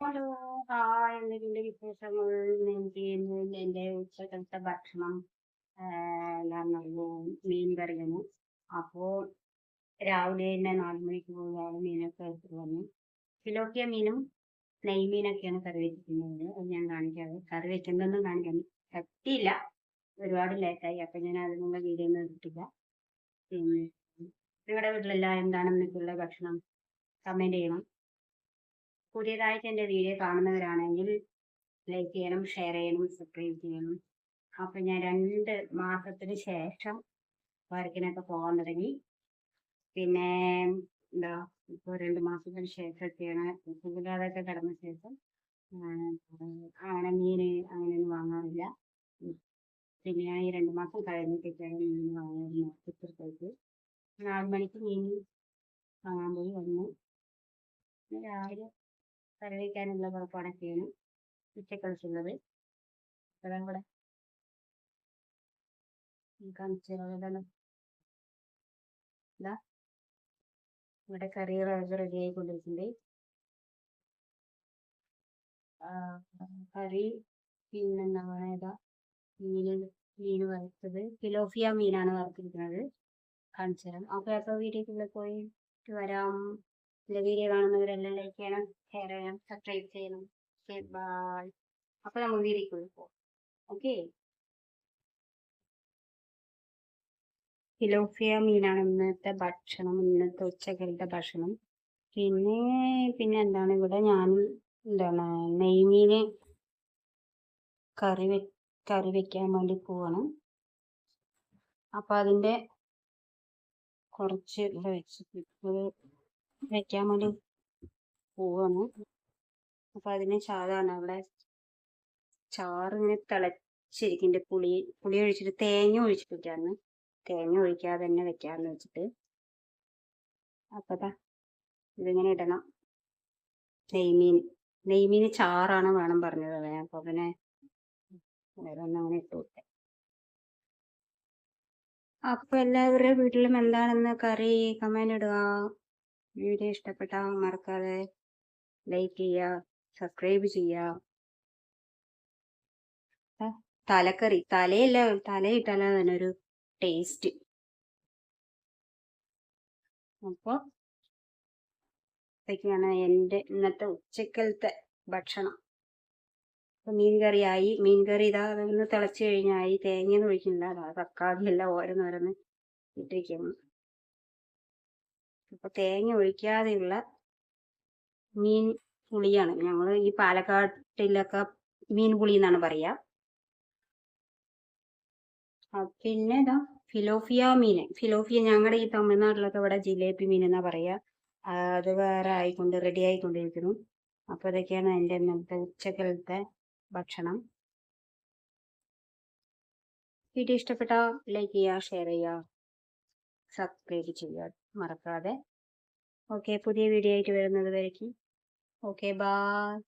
Hello hi എന്തെങ്കിലും വിശേഷങ്ങൾ എനിക്ക് എന്റെ ഉച്ചകലത്തെ ഭക്ഷണം എന്താണെന്നറിയോ മീൻ കറിയാണ്. അപ്പോൾ രാവിലെ തന്നെ നാല് മണിക്ക് പോയാൽ മീനൊക്കെ എടുത്തിട്ട് വന്നു. ഫിലോക്കിയ മീനും നെയ്മീനൊക്കെയാണ് കറി വെച്ചിരിക്കുന്നത്. അത് ഞാൻ കാണിക്കാതെ കറി വെക്കുന്നതെന്ന് കാണിക്കാൻ പറ്റിയില്ല. ഒരുപാട് ലേറ്റായി അപ്പം ഞാൻ അതിനുള്ള വീഡിയോ ഒന്നും എടുത്തില്ല പിന്നെ നിങ്ങളുടെ വീട്ടിലെല്ലാം എന്താണ് ഇന്നത്തേക്കുള്ള ഭക്ഷണം? കമന്റ് ചെയ്യണം. പുതിയതായിട്ട് എന്റെ വീഡിയോ കാണുന്നവരാണെങ്കിൽ ലൈക്ക് ചെയ്യണം ഷെയർ ചെയ്യണം സബ്സ്ക്രൈബ് ചെയ്യണം. അപ്പം ഞാൻ രണ്ട് മാസത്തിന് ശേഷം വർക്കിനൊക്കെ പോകാൻ തുടങ്ങി. പിന്നെ എന്താ ഇപ്പോൾ രണ്ട് മാസത്തിന് ശേഷമൊക്കെയാണ് കൂടാതൊക്കെ കിടന്ന ശേഷം അങ്ങനെ മീൻ അങ്ങനെയൊന്നും വാങ്ങാറില്ല. പിന്നെ ഞാൻ ഈ രണ്ട് മാസം കഴിഞ്ഞിട്ടൊക്കെയാണ് മീൻ വാങ്ങുന്നത് ചിത്രത്തേക്ക് നാല് മണിക്ക് മീൻ വാങ്ങാൻ പോയി വന്നു. രാവിലെ കറി വയ്ക്കാനുള്ള ഉച്ചക്കളിച്ചുള്ളത് അതാണ് ഇവിടെ കാണിച്ചു തരാം. ഇതാ. ഇവിടെ റെഡി ആയിക്കൊണ്ടിരിക്കുന്നുണ്ട്. കറി പിന്നെന്താ പറയുക മീന് മീൻ വറുത്തത്. ഫിലോഫിയ മീനാണ് വറുത്തിരിക്കുന്നത്. കാണിച്ചു തരാം. അപ്പോൾ അപ്പോൾ വീഡിയോക്കുള്ളിൽ പോയിട്ട് വരാം. എന്റെ വീഡിയോ കാണുന്നവരെല്ലാം ലൈക്ക് ചെയ്യണം ഷെയർ ചെയ്യണം സബ്സ്ക്രൈബ് ചെയ്യണം. ബൈ അപ്പോൾ നമുക്ക് വീഡിയോക്കുള്ളിൽ പോകാം ഓക്കെ ഫിലോഫിയ മീനാണ് ഇന്നത്തെ ഭക്ഷണം ഇന്നത്തെ ഉച്ചക്കലത്തെ ഭക്ഷണം. പിന്നെ പിന്നെ എന്താണ് ഇവിടെ ഞാൻ എന്താണ് നെയ്മീൻ കറി വെ കറി വെക്കാൻ വേണ്ടി പോവാണ്. അപ്പം അതിന്റെ കുറച്ച് വെച്ചിട്ട് വെക്കാൻ വേണ്ടി പോവാണ്. അപ്പം അതിന് സാധാരണ അവിടെ ചാറ് ഇങ്ങനെ തിളച്ചിരിക്കുന്നുണ്ട് പുളി പുളി ഒഴിച്ചിട്ട് തേങ്ങ ഒഴിച്ചിട്ട് ഒഴിച്ചിട്ടിട്ടാണ് തേങ്ങ ഒഴിക്കാതെ തന്നെ വെക്കാന്ന് വെച്ചിട്ട്. അപ്പം ഇതിങ്ങനെ ഇടണം. നെയ്മീൻ നെയ്മീൻ ചാറാണ് വേണം പറഞ്ഞത് ഞാൻ അപ്പോൾ പിന്നെ വേറെ ഒന്നും അങ്ങനെ ഇട്ട് കൊടുത്തേ അപ്പൊ എല്ലാവരുടെ വീട്ടിലും എന്താണെന്ന് കറി? കമന്റ് ഇടുക. വീഡിയോ ഇഷ്ടപ്പെട്ടാൽ മറക്കാതെ ലൈക്ക് ചെയ്യുക സബ്സ്ക്രൈബ് ചെയ്യുക. തലക്കറി തലയല്ല തലയിട്ടാലാ തന്നെ ഒരു ടേസ്റ്റ്. അപ്പോൾ ഇതൊക്കെയാണ് എന്റെ ഇന്നത്തെ ഉച്ചക്കലത്തെ ഭക്ഷണം. അപ്പം മീൻ കറിയായി മീൻ കറി ഇതാ ഇന്ന് തിളച്ച് കഴിഞ്ഞായി തേങ്ങയൊന്നും ഒഴിക്കുന്നില്ല. തക്കാളി എല്ലാം ഓരോന്നോരോന്ന് ഇട്ടിരിക്കുന്നു അപ്പോൾ തേങ്ങ ഒഴിക്കാതെയുള്ള മീൻ പുളിയാണ്. ഞങ്ങൾ ഈ പാലക്കാട്ടിലൊക്കെ മീൻ പുളി എന്നാണ് പറയുക പിന്നെ ഇതാ ഫിലോഫിയ മീൻ ഫിലോഫിയ ഞങ്ങളുടെ ഈ തമിഴ്നാട്ടിലൊക്കെ ഇവിടെ ജിലേബി മീൻ എന്നാ പറയുക അത് വേറെ ആയിക്കൊണ്ട് റെഡി ആയിക്കൊണ്ടിരിക്കുന്നു. അപ്പോൾ ഇതൊക്കെയാണ് എന്റെ ഇന്നത്തെ ഉച്ചക്കലത്തെ ഭക്ഷണം. വീഡിയോ ഇഷ്ടപ്പെട്ടാൽ ലൈക്ക് ചെയ്യുക ഷെയർ ചെയ്യുക സബ്സ്ക്രൈബ് ചെയ്യുക. മറക്കാതെ. ഓക്കെ പുതിയ വീഡിയോ ആയിട്ട് വരുന്നത് വരയ്ക്കും ഓക്കെ ബായ്.